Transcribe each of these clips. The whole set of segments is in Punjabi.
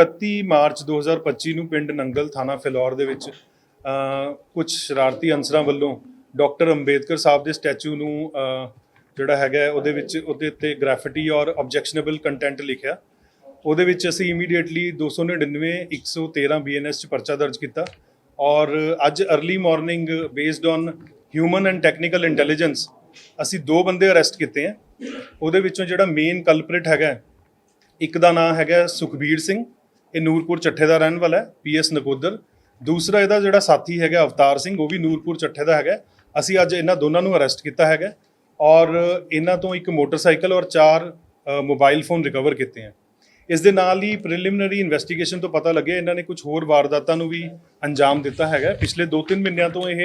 31 ਮਾਰਚ 2025 ਨੂੰ ਪਿੰਡ ਨੰਗਲ ਥਾਣਾ ਫਿਲੌਰ ਦੇ ਵਿੱਚ ਕੁਝ ਸ਼ਰਾਰਤੀ ਅਨਸਰਾਂ ਵੱਲੋਂ ਡਾਕਟਰ ਅੰਬੇਦਕਰ ਸਾਹਿਬ ਦੇ ਸਟੈਚੂ ਨੂੰ ਜਿਹੜਾ ਹੈਗਾ ਉਹਦੇ ਵਿੱਚ ਉਹਦੇ ਉੱਤੇ ਗ੍ਰੈਫਿਟੀ ਔਰ ਆਬਜੈਕਸ਼ਨੇਬਲ ਕੰਟੈਂਟ ਲਿਖਿਆ ਉਹਦੇ ਵਿੱਚ ਅਸੀਂ ਇਮੀਡੀਏਟਲੀ 299 113 ਬੀਐਨਐਸ 'ਚ ਪਰਚਾ ਦਰਜ ਕੀਤਾ ਔਰ ਅੱਜ early morning based on human and technical intelligence ਅਸੀਂ ਦੋ ਬੰਦੇ ਅਰੈਸਟ ਕੀਤੇ ਆ ਉਹਦੇ ਵਿੱਚੋਂ ਜਿਹੜਾ ਮੇਨ ਕਲਪਰੇਟ ਹੈਗਾ ਇੱਕ ਦਾ ਨਾਮ ਹੈਗਾ ਸੁਖਬੀਰ ਸਿੰਘ ਇਹ ਨੂਰਪੁਰ ਚੱਠੇ ਦਾ ਰਹਿਣ ਵਾਲਾ ਹੈ ਪੀਐਸ ਨਕੋਦਰ ਦੂਸਰਾ ਇਹਦਾ ਜਿਹੜਾ ਸਾਥੀ ਹੈਗਾ ਅਵਤਾਰ ਸਿੰਘ ਉਹ ਵੀ ਨੂਰਪੁਰ ਚੱਠੇ ਦਾ ਹੈਗਾ ਅਸੀਂ ਅੱਜ ਇਹਨਾਂ ਦੋਨਾਂ ਨੂੰ ਅਰੈਸਟ ਕੀਤਾ ਹੈਗਾ ਔਰ ਇਹਨਾਂ ਤੋਂ ਇੱਕ ਮੋਟਰਸਾਈਕਲ ਔਰ ਚਾਰ ਮੋਬਾਈਲ ਫੋਨ ਰਿਕਵਰ ਕੀਤੇ ਆ ਇਸ ਦੇ ਨਾਲ ਹੀ ਪ੍ਰੀਲਿਮਿਨਰੀ ਇਨਵੈਸਟੀਗੇਸ਼ਨ ਤੋਂ ਪਤਾ ਲੱਗਿਆ ਇਹਨਾਂ ਨੇ ਕੁਝ ਹੋਰ ਵਾਰਦਾਤਾਂ ਨੂੰ ਵੀ ਅੰਜਾਮ ਦਿੱਤਾ ਹੈਗਾ ਪਿਛਲੇ 2-3 ਮਹੀਨਿਆਂ ਤੋਂ ਇਹ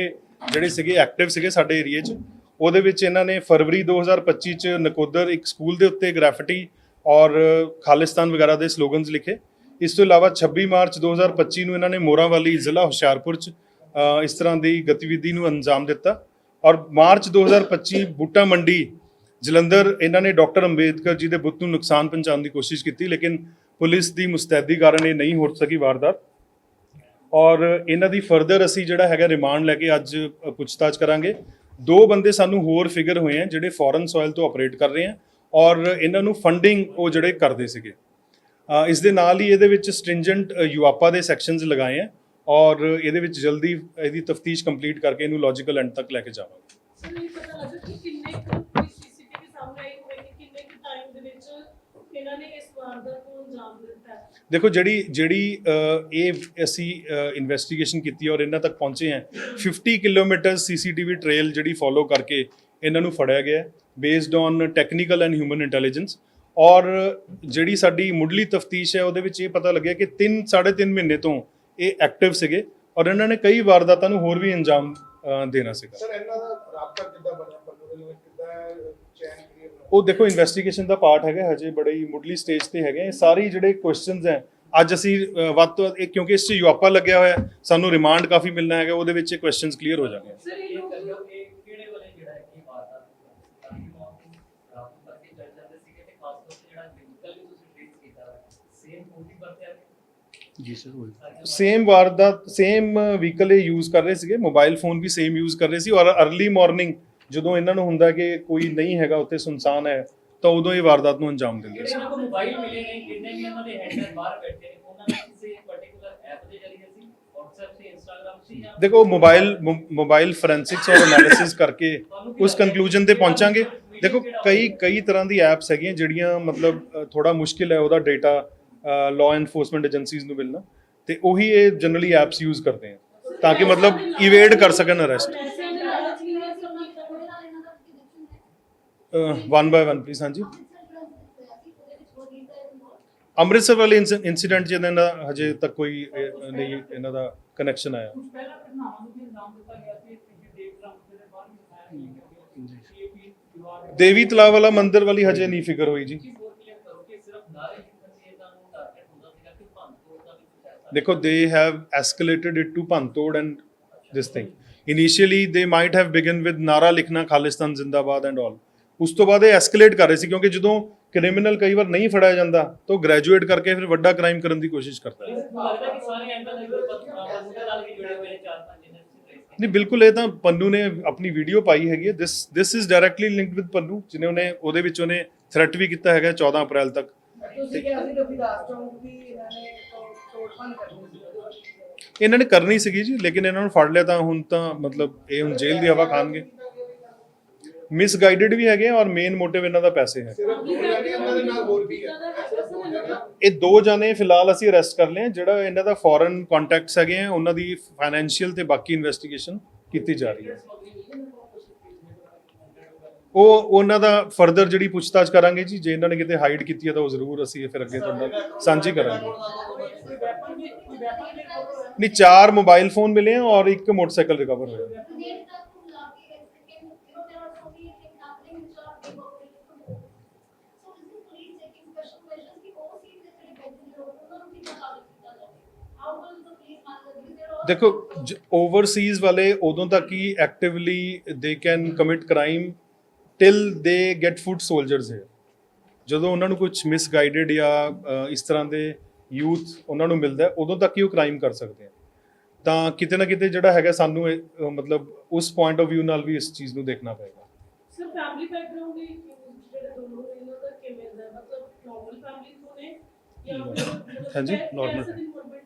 ਜਿਹੜੇ ਸੀਗੇ ਐਕਟਿਵ ਸੀਗੇ ਸਾਡੇ ਏਰੀਆ 'ਚ ਉਹਦੇ ਵਿੱਚ ਇਹਨਾਂ ਨੇ ਫਰਵਰੀ 2025 'ਚ ਨਕੋਦਰ ਇੱਕ ਸਕੂਲ ਦੇ ਉੱਤੇ ਗ੍ਰੈਫਿਟੀ ਔਰ ਖਾਲਿਸਤਾਨ ਵਗੈਰਾ ਦੇ ਸਲੋਗਨਸ ਲਿਖੇ ਇਸ ਤੋਂ ਇਲਾਵਾ 26 ਮਾਰਚ 2025 ਨੂੰ ਇਹਨਾਂ ਨੇ ਮੋਰਾਵਾਲੀ ਜ਼ਿਲ੍ਹਾ ਹੁਸ਼ਿਆਰਪੁਰ 'ਚ ਇਸ ਤਰ੍ਹਾਂ ਦੀ ਗਤੀਵਿਧੀ ਨੂੰ ਅੰਜਾਮ ਦਿੱਤਾ ਔਰ ਮਾਰਚ 2025 ਬੂਟਾ ਮੰਡੀ ਜਲੰਧਰ ਇਹਨਾਂ ਨੇ ਡਾਕਟਰ ਅੰਬੇਦਕਰ ਜੀ ਦੇ ਬੁੱਤ ਨੂੰ ਨੁਕਸਾਨ ਪਹੁੰਚਾਉਣ ਦੀ ਕੋਸ਼ਿਸ਼ ਕੀਤੀ ਲੇਕਿਨ ਪੁਲਿਸ ਦੀ ਮੁਸਤੈਦੀ ਕਾਰਨ ਇਹ ਨਹੀਂ ਹੋ ਸਕੀ ਵਾਰਦਾਤ ਔਰ ਇਹਨਾਂ ਦੀ ਫਰਦਰ ਅਸੀਂ ਜਿਹੜਾ ਹੈਗਾ ਰਿਮਾਂਡ ਲੈ ਕੇ ਅੱਜ ਪੁੱਛਤਾਛ ਕਰਾਂਗੇ ਦੋ ਬੰਦੇ ਸਾਨੂੰ ਹੋਰ ਫਿਗਰ ਹੋਏ ਆ ਜਿਹੜੇ ਫੋਰਨ ਸੋਇਲ ਤੋਂ ਆਪਰੇਟ ਕਰ ਰਹੇ ਆ ਔਰ ਇਹਨਾਂ ਨੂੰ ਫੰਡਿੰਗ ਉਹ ਜਿਹੜੇ ਕਰਦੇ ਸੀਗੇ ਇਸ ਦੇ ਨਾਲ ਹੀ ਇਹਦੇ ਵਿੱਚ ਸਟ੍ਰਿੰਜੈਂਟ ਯੂਆਪਾ ਦੇ ਸੈਕਸ਼ਨਸ ਲਗਾਏ ਆ ਔਰ ਇਹਦੇ ਵਿੱਚ ਜਲਦੀ ਇਹਦੀ ਤਫਤੀਸ਼ ਕੰਪਲੀਟ ਕਰਕੇ ਇਹਨੂੰ ਲੌਜੀਕਲ ਐਂਡ ਤੱਕ ਲੈ ਕੇ ਜਾਵਾਂਗੇ ਸਰ ਇਹ ਪਤਾ ਲੱਗਦਾ ਕਿ ਕਿੰਨੇ ਕੁ ਸੀਸੀਟੀਵੀ ਸਾਹਮਣੇ ਆਈ ਕਿ ਕਿੰਨੇ ਕੁ ਟਾਈਮ ਦੇ ਵਿੱਚ ਇਹਨਾਂ ਨੇ ਇਸ ਵਾਰਦਾਤ ਨੂੰ ਅੰਜਾਮ ਦਿੱਤਾ ਦੇਖੋ ਜਿਹੜੀ ਜਿਹੜੀ ਇਹ ਅਸੀਂ ਇਨਵੈਸਟੀਗੇਸ਼ਨ ਕੀਤੀ ਔਰ ਇਹਨਾਂ ਤੱਕ ਪਹੁੰਚੇ ਹਾਂ 50 ਕਿਲੋਮੀਟਰ ਸੀਸੀਟੀਵੀ ਟ੍ਰੇਲ ਜਿਹੜੀ ਫੋਲੋ ਕਰਕੇ ਇਹਨਾਂ ਨੂੰ ਫੜਿਆ ਗਿਆ based on technical and human intelligence ਔਰ ਜਿਹੜੀ ਸਾਡੀ ਮੁੱਢਲੀ ਤਫਤੀਸ਼ ਹੈ ਉਹਦੇ ਵਿੱਚ ਇਹ ਪਤਾ ਲੱਗਿਆ ਕਿ 3 3.5 ਮਹੀਨੇ ਤੋਂ ਇਹ ਐਕਟਿਵ ਸੀਗੇ ਔਰ ਇਹਨਾਂ ਨੇ ਕਈ ਵਾਰਦਾਤਾਂ ਨੂੰ ਹੋਰ ਵੀ ਅੰਜਾਮ ਦੇਣਾ ਸੀਗਾ ਸਰ ਇਹਨਾਂ ਦਾ ਰਾਬਤਾ ਕਿੱਦਾਂ ਬਣਿਆ ਪਰਮੋਦਲ ਵਿੱਚ ਕਿੱਦਾਂ ਚੈਨ ਉਹ ਦੇਖੋ ਇਨਵੈਸਟੀਗੇਸ਼ਨ ਦਾ ਪਾਰਟ ਹੈਗਾ ਹਜੇ ਬੜੇ ਹੀ ਮੁੱਢਲੀ ਸਟੇਜ ਤੇ ਹੈਗੇ ਇਹ ਜਿਹੜੇ ਕੁਐਸਚਨਸ ਹੈ ਅੱਜ ਅਸੀਂ ਵੱਧ ਤੋਂ ਵੱਧ ਕਿਉਂਕਿ ਇਸ 'ਚ ਯੂਆਪਾ ਲੱਗਿਆ ਹੋਇਆ ਸਾਨੂੰ ਰਿਮਾਂਡ ਕਾਫੀ ਮਿਲਣਾ ਹੈਗਾ ਉਹਦੇ ਵਿੱਚ ਕੁਐਸਚਨਸ ਕਲੀਅਰ ਹੋ ਜਾਣਗੇ ਜੀ ਸਰ ਸੇਮ ਵਾਰਦਾਤ ਸੇਮ ਵਹੀਕਲ ਇਹ ਯੂਜ਼ ਕਰ ਰਹੇ ਸੀਗੇ ਮੋਬਾਈਲ ਫੋਨ ਵੀ ਸੇਮ ਯੂਜ਼ ਕਰ ਰਹੇ ਸੀ ਔਰ अर्ਲੀ ਮਾਰਨਿੰਗ ਜਦੋਂ ਇਹਨਾਂ ਨੂੰ ਹੁੰਦਾ ਕਿ ਕੋਈ ਨਹੀਂ ਹੈਗਾ ਉੱਥੇ ਸੁਨਸਾਨ ਹੈ ਤਾਂ ਉਦੋਂ ਇਹ ਵਾਰਦਾਤ ਨੂੰ ਅੰਜਾਮ ਦਿੰਦੇ ਸੀ ਮੋਬਾਈਲ ਮਿਲੇ ਨਹੀਂ ਕਿੰਨੇ ਵੀ ਇਹਨਾਂ ਦੇ ਹੈਂਡਲ ਬਾਹਰ ਬੈਠੇ ਨੇ ਉਹਨਾਂ ਦਾ ਕਿਸੇ ਪਾਰਟਿਕੂਲਰ ਐਪ ਦੇ ਜਰੀਏ ਸੀ ਦੇਖੋ ਮੋਬਾਈਲ ਮੋਬਾਈਲ ਫੋਰੈਂਸਿਕਸ ਔਰ ਐਨਾਲਿਸਿਸ ਕਰਕੇ ਉਸ ਕਨਕਲੂਜਨ ਤੇ ਪਹੁੰਚਾਂਗੇ ਦੇਖੋ ਕਈ ਕਈ ਤਰ੍ਹਾਂ ਦੀ ਐਪਸ ਹੈਗੀਆਂ ਜਿਹੜੀਆਂ ਮਤਲਬ ਥੋੜਾ ਮੁਸ਼ਕਿਲ ਹੈ ਉਹਦਾ ਡਾਟਾ ਲਾਅ ਐਨਫੋਰਸਮੈਂਟ ਏਜੰਸੀਜ਼ ਨੂੰ ਮਿਲਣਾ ਤੇ ਉਹੀ ਇਹ ਜਨਰਲੀ ਐਪਸ ਯੂਜ਼ ਕਰਦੇ ਆ ਤਾਂ ਕਿ ਮਤਲਬ ਇਵੇਡ ਕਰ ਸਕਣ arrest one by one please ਹਾਂਜੀ ਅੰਮ੍ਰਿਤਸਰ ਵਾਲੇ ਇਨਸੀਡੈਂਟ ਜਿਹਦੇ ਨਾਲ ਹਜੇ ਤੱਕ ਕੋਈ ਨਹੀਂ ਇਹਨਾਂ ਦਾ ਕਨੈਕਸ਼ਨ ਆਇਆ ਦੇਵੀ ਤਲਾਵ ਵਾਲਾ ਮੰਦਿਰ ਵਾਲੀ ਹਜੇ ਨਹੀਂ ਫਿਕਰ ਹੋਈ ਜੀ ਦੇਖੋ they have escalated it to ਪੰਤੋੜ and this thing initially they might have begun with ਨਾਰਾ ਲਿਖਣਾ ਖਾਲਿਸਤਾਨ ਜ਼ਿੰਦਾਬਾਦ ਐਂਡ ਆਲ ਉਸ ਤੋਂ ਬਾਅਦ ਇਹ ਐਸਕੇਲੇਟ ਕਰ ਰਹੇ ਸੀ ਕਿਉਂਕਿ ਜਦੋਂ ਕ੍ਰਿਮੀਨਲ ਕਈ ਵਾਰ ਨਹੀਂ ਫੜਾਇਆ ਜਾਂਦਾ ਤਾਂ ਗ੍ਰੈਜੂਏਟ ਕਰਕੇ ਫਿਰ ਵੱਡਾ ਕ੍ਰਾਈਮ ਕਰਨ ਦੀ ਕੋਸ਼ਿਸ਼ ਕਰਦਾ ਹੈ ਨਹੀਂ ਬਿਲਕੁਲ ਇਹ ਤਾਂ ਪੰਨੂ ਨੇ ਆਪਣੀ ਵੀਡੀਓ ਪਾਈ ਹੈਗੀ ਹੈ this this is directly linked with Pannu ਜਿਨੇ ਉਹਨੇ ਉਹਦੇ ਵਿੱਚ ਉਹਨੇ ਥ੍ਰੈਟ ਵੀ ਕੀਤਾ ਹੈਗਾ 14 ਅਪ੍ਰੈਲ ਤੱਕ ਤੁਸੀਂ ਕਿਹਾ ਸੀ ਕਿ ਦੱਸ ਚੋਂ ਕਿ ਇਹਨਾਂ ਨੇ ਇਹਨਾਂ ਨੇ ਕਰਨੀ ਸੀਗੀ ਜੀ ਲੇਕਿਨ ਇਹਨਾਂ ਨੂੰ ਫੜ ਲਿਆ ਤਾਂ ਹੁਣ ਤਾਂ ਮਤਲਬ ਇਹ ਹੁਣ ਜੇਲ੍ਹ ਦੀ ਹਵਾ ਖਾਣਗੇ ਮਿਸਗਾਈਡਡ ਵੀ ਹੈਗੇ ਔਰ ਮੇਨ ਮੋਟਿਵ ਇਹਨਾਂ ਦਾ ਪੈਸੇ ਹੈ ਇਹ ਦੋ ਜਾਨੇ ਫਿਲਹਾਲ ਅਸੀਂ ਅਰੈਸਟ ਕਰ ਲਏ ਜਿਹੜਾ ਇਹਨਾਂ ਦਾ ਫੋਰਨ ਕੰਟੈਕਟਸ ਹੈਗੇ ਆ ਉਹਨਾਂ ਦੀ ਫਾਈਨੈਂਸ਼ੀਅਲ ਤੇ ਬਾਕੀ ਇਨਵੈਸਟੀਗੇਸ਼ਨ ਕੀਤੀ ਜਾ ਰਹੀ ਹੈ ਉਹ ਉਹਨਾਂ ਦਾ ਫਰਦਰ ਜਿਹੜੀ ਪੁੱਛਤਾਛ ਕਰਾਂਗੇ ਜੀ ਜੇ ਇਹਨਾਂ ਨੇ ਕਿਤੇ ਹਾਈਡ ਕੀਤੀ ਹੈ ਤਾਂ ਉਹ ਜ਼ਰੂਰ ਅਸੀਂ ਇਹ ਫਿਰ ਅੱਗੇ ਤੁਹਾਡਾ ਸਾਂਝੀ ਕਰਾਂਗੇ ਨਹੀਂ ਚਾਰ ਮੋਬਾਈਲ ਫੋਨ ਮਿਲੇ ਆ ਔਰ ਇੱਕ ਮੋਟਰਸਾਈਕਲ ਰਿਕਵਰ ਹੋਇਆ ਦੇਖੋ ਓਵਰਸੀਜ਼ ਵਾਲੇ ਉਦੋਂ ਤੱਕ ਹੀ actively they can commit crime till they get foot soldiers ਹੈ ਜਦੋਂ ਉਹਨਾਂ ਨੂੰ ਕੁਝ ਮਿਸਗਾਈਡਡ ਜਾਂ ਇਸ ਤਰ੍ਹਾਂ ਦੇ ਯੂਥ ਉਹਨਾਂ ਨੂੰ ਮਿਲਦਾ ਉਦੋਂ ਤੱਕ ਹੀ ਉਹ ਕ੍ਰਾਈਮ ਕਰ ਸਕਦੇ ਆ ਤਾਂ ਕਿਤੇ ਨਾ ਕਿਤੇ ਜਿਹੜਾ ਹੈਗਾ ਸਾਨੂੰ ਮਤਲਬ ਉਸ ਪੁਆਇੰਟ ਆਫ View ਨਾਲ ਵੀ ਇਸ ਚੀਜ਼ ਨੂੰ ਦੇਖਣਾ ਪਏਗਾ ਸਰ ਫੈਮਿਲੀ ਬੈਕਗ੍ਰਾਉਂਡ ਦੇ ਜਿਹੜੇ ਦੋਨੋਂ ਨੇ ਦਾ ਕਿਵੇਂ ਦਾ ਮਤਲਬ ਨੋਰਮਲ ਫੈਮਿਲੀ ਤੋਂ ਨੇ ਜਾਂ ਹਾਂਜੀ ਨਾਰਮਲ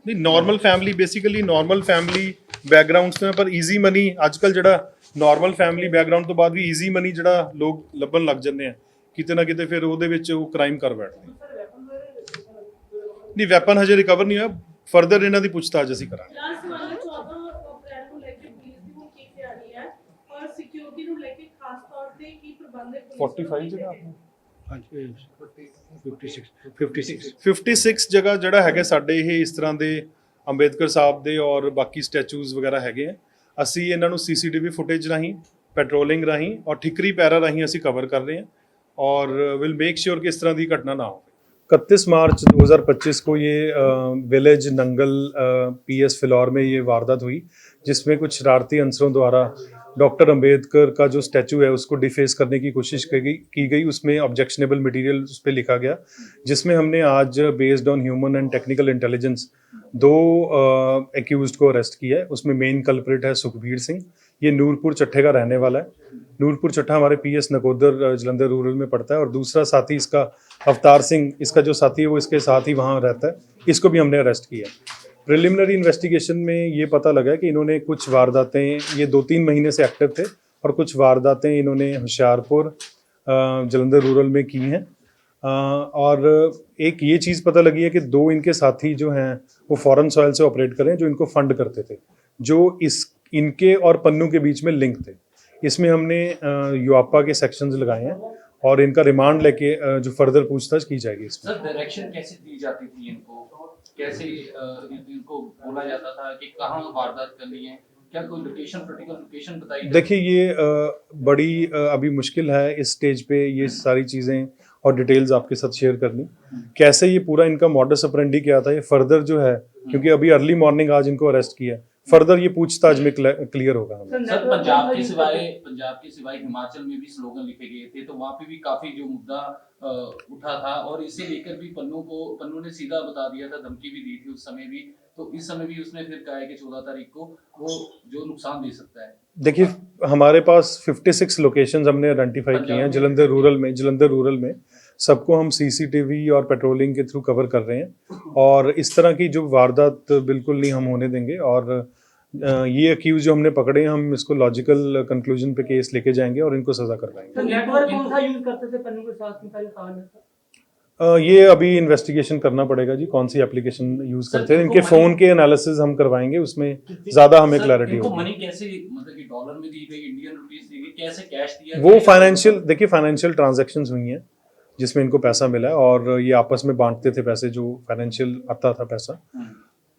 ਨਹੀਂ normal family basically normal family backgrounds ਤੋਂ ਪਰ ਈਜ਼ੀ ਮਨੀ ਅੱਜ ਕੱਲ ਜਿਹੜਾ ਨਾਰਮਲ ਫੈਮਿਲੀ ਬੈਕਗ੍ਰਾਉਂਡ ਤੋਂ ਬਾਅਦ ਵੀ ਈਜ਼ੀ ਮਨੀ ਜਿਹੜਾ ਲੋਕ ਲੱਭਣ ਲੱਗ ਜਾਂਦੇ ਆ ਕਿਤੇ ਨਾ ਕਿਤੇ ਫਿਰ ਉਹਦੇ ਵਿੱਚ ਉਹ ਕ੍ਰਾਈਮ ਕਰ ਬੈਠਦੇ ਨਹੀਂ ਵੈਪਨ ਹਜੇ ਰਿਕਵਰ ਨਹੀਂ ਹੋਇਆ ਫਰਦਰ ਇਹਨਾਂ ਦੀ ਪੁੱਛਤਾਛ ਅਸੀਂ ਕਰਾਂਗੇ ਲਾਸਟ 14 ਅਪ੍ਰੈਲ ਨੂੰ ਲੈ ਕੇ ਪੁਲਿਸ ਦੀ ਉਹ ਕੀ ਰਹੀ ਹੈ ਔਰ ਸਿਕਿਉਰਿਟੀ ਨੂੰ ਲੈ ਕੇ ਖਾਸ ਤੌਰ ਤੇ ਕੀ ਪ੍ਰਬੰਧ ਹੈ 45 ਜਿਹੜਾ ਆਪਣਾ ਹਾਂਜੀ 56 56 56 ਜਗ੍ਹਾ ਜਿਹੜਾ ਹੈਗਾ ਸਾਡੇ ਇਹ ਇਸ ਤਰ੍ਹਾਂ ਦੇ ਅੰਬੇਦਕਰ ਸਾਹਿਬ ਦੇ ਔਰ ਬਾਕੀ ਸਟੈਚੂਜ਼ ਵਗੈਰਾ ਹੈਗੇ ਆ ਅਸੀਂ ਇਹਨਾਂ ਨੂੰ ਸੀਸੀਟੀਵੀ ਫੁਟੇਜ ਰਾਹੀਂ ਪੈਟਰੋਲਿੰਗ ਰਾਹੀਂ ਔਰ ਠਿਕਰੀ ਪੈਰਾ ਰਾਹੀਂ ਅਸੀਂ ਕਵਰ ਕਰ ਰਹੇ ਹਾਂ ਔਰ ਵਿਲ ਮੇਕ ਸ਼ੋਰ ਕਿ ਇਸ ਤਰ੍ਹਾਂ ਦੀ ਘਟਨਾ ਨਾ ਹੋਵੇ 31 ਮਾਰਚ 2025 ਕੋ ਇਹ ਵਿਲੇਜ ਨੰਗਲ ਪੀਐਸ ਫਿਲੌਰ ਮੇ ਇਹ ਵਾਰਦਾਤ ਹੋਈ ਜਿਸ ਮੇ ਕੁਝ ਸ਼ਰਾਰਤੀ ਅੰਸਰੋਂ ਦੁਆਰਾ डॉक्टर अंबेडकर का जो स्टैचू है उसको डिफेस करने की कोशिश की गई की गई उसमें ऑब्जेक्शनेबल मटेरियल उस पर लिखा गया जिसमें हमने आज based on human and technical intelligence दो एक्यूज को अरेस्ट किया है उसमें मेन कल्परेट है सुखबीर सिंह ये नूरपुर चट्ठे का रहने वाला है नूरपुर चट्ठा हमारे P S Nakodar Jalandhar rural में पड़ता है और दूसरा साथी इसका अवतार सिंह इसका जो साथी है वो इसके साथ ही वहाँ रहता है इसको भी हमने अरेस्ट किया प्रिलिमिनरी इन्वेस्टिगेशन में ये पता लगा कि इन्होंने कुछ वारदातें ये दो तीन महीने से एक्टिव थे और कुछ वारदातें इन्होंने होशियारपुर जलंधर रूरल में की हैं और एक ये चीज़ पता लगी है कि दो इनके साथी जो हैं वो फॉरेन सॉयल से ऑपरेट करें जो इनको फंड करते थे जो इस इनके और पन्नू के बीच में लिंक थे इसमें हमने युवापा के सेक्शंस लगाए हैं और इनका रिमांड लेके जो फर्दर पूछताछ की जाएगी इसमें सर डायरेक्शन कैसे दी जाती थी इनको कैसे इनको बोला जाता था कि कहाँ वारदात करनी है क्या देखिए ये बड़ी अभी मुश्किल है इस स्टेज पे ये हम्म। सारी चीज़ें और डिटेल्स आपके साथ शेयर करनी हम्म। कैसे ये पूरा इनका मॉडल सप्रेंडी क्या था ये फर्दर जो है हम्म। क्योंकि अभी अर्ली मॉर्निंग आज इनको अरेस्ट किया फर्दर ये पूछताछ में क्लियर होगा हमें सर पंजाब के सिवाय पंजाब के सिवाय हिमाचल में भी स्लोगन लिखे गए थे तो वहाँ पे भी काफी जो मुद्दा उठा था और इसे लेकर भी पन्नों को पन्नों ने सीधा बता दिया था धमकी भी दी थी उस समय भी तो इस समय भी उसने फिर कहा है कि चौदह तारीख को वो जो नुकसान दे सकता है देखिए हमारे पास 56 लोकेशंस हमने आइडेंटिफाई किए हैं जलंधर रूरल में जलंधर रूरल में सबको हम सीसीटीवी और पेट्रोलिंग के थ्रू कवर कर रहे हैं और इस तरह की जो वारदात बिल्कुल नहीं हम होने देंगे और ये अक्यूज जो हमने पकड़े हैं हम इसको लॉजिकल कंक्लूजन पे केस लेके जाएंगे और इनको सजा करवाएंगे तो ये अभी इन्वेस्टिगेशन करना पड़ेगा जी कौन सी एप्लीकेशन यूज करते हैं इनके फोन के एनालिसिस हम करवाएंगे उसमें ज्यादा हमें क्लैरिटी होगी वो फाइनेंशियल देखिए फाइनेंशियल ट्रांजेक्शन हुई हैं जिसमें इनको पैसा मिला है और ये आपस में बांटते थे पैसे जो फाइनेंशियल आता था पैसा हम्म।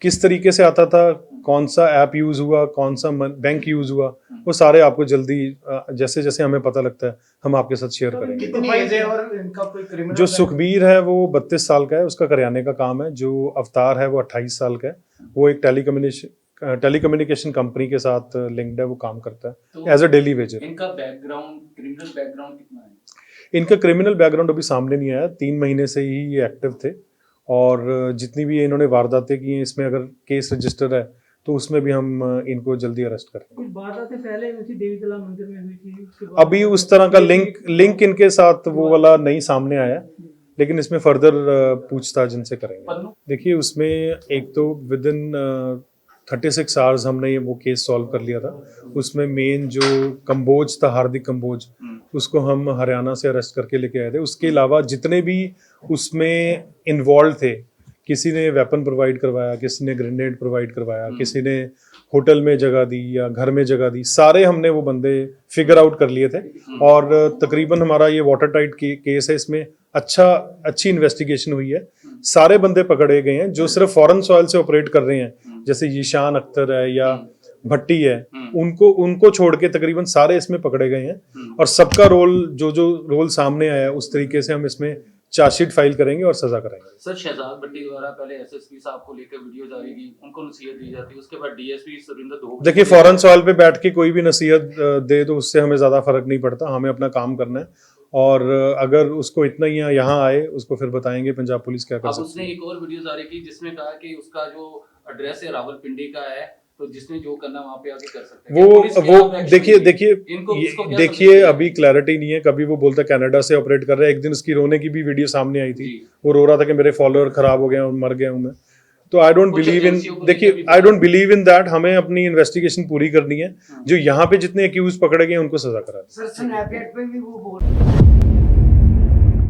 किस तरीके से आता था कौन सा ऐप यूज़ हुआ कौन सा बैंक यूज़ हुआ वो सारे आपको जल्दी जैसे जैसे हमें पता लगता है हम आपके साथ शेयर तो करेंगे जो सुखबीर है वो बत्तीस साल का है उसका करियाने का काम है जो अवतार है वो अट्ठाईस साल का है वो एक टेलीकम्युनिकेशन टेली कम्युनिकेशन कंपनी के साथ लिंक्ड है वो काम करता है एज अ डेली वेजर इनका बैकग्राउंड क्रिमिनल बैकग्राउंड कितना है इनका क्रिमिनल बैकग्राउंड अभी सामने नहीं आया तीन महीने से ही ये एक्टिव थे और जितनी भी इन्होंने वारदातें की हैं इसमें अगर केस रजिस्टर है तो उसमें भी हम इनको जल्दी अरेस्ट करें अभी उस तरह का लिंक लिंक इनके साथ वो वाला नहीं सामने आया लेकिन इसमें फर्दर पूछताछ इनसे करेंगे देखिए उसमें एक तो within thirty six hours हमने वो केस सॉल्व कर लिया था उसमें मेन जो कम्बोज था हार्दिक कम्बोज उसको हम हरियाणा से अरेस्ट करके लेके आए थे उसके अलावा जितने भी उसमें इन्वॉल्व थे किसी ने वेपन प्रोवाइड करवाया किसी ने ग्रेनेड प्रोवाइड करवाया हम्म। किसी ने होटल में जगह दी या घर में जगह दी सारे हमने वो बंदे फिगर आउट कर लिए थे हम्म। और तकरीबन हमारा ये वाटर टाइट के, केस है इसमें अच्छा अच्छी इन्वेस्टिगेशन हुई है सारे बंदे पकड़े गए हैं जो हम्म। सिर्फ फॉरेन सॉइल से ऑपरेट कर रहे हैं जैसे ईशान अख्तर है या भट्टी है हम्म। उनको उनको छोड़ के तकरीबन सारे इसमें पकड़े गए हैं हम्म। और सबका रोल जो जो रोल सामने आया उस तरीके से हम इसमें चार्जशीट फाइल करेंगे और सजा करेंगे सर शहजाद भट्टी द्वारा पहले एसएसपी साहब को लेकर वीडियो जारी की उनको नसीहत दी जाती है उसके बाद डीएसपी सुरेंद्र देखिए फौरन सवाल पे बैठ के कोई भी नसीहत दे तो उससे हमें ज़्यादा फर्क नहीं पड़ता हमें अपना काम करना है और अगर उसको इतना ही यहाँ आए उसको फिर बताएंगे पंजाब पुलिस क्या कर सकती है उसने एक और वीडियो जारी की जिसमें कहा कि उसका जो एड्रेस है रावलपिंडी का है तो जिसने जो करना वहाँ पे आके कर सकते हैं वो वो देखिए देखिए देखिए अभी क्लैरिटी नहीं है कभी वो बोलता कनाडा से ऑपरेट कर रहा है एक दिन उसकी रोने की भी वीडियो सामने आई थी वो रो रहा था कि मेरे फॉलोअर खराब हो गए और मर गया हूँ मैं तो आई डोंट बिलीव इन देखिए I don't believe in that हमें अपनी इन्वेस्टिगेशन पूरी करनी है हाँ। जो यहाँ पे जितने एक्यूज पकड़े गए उनको सजा करा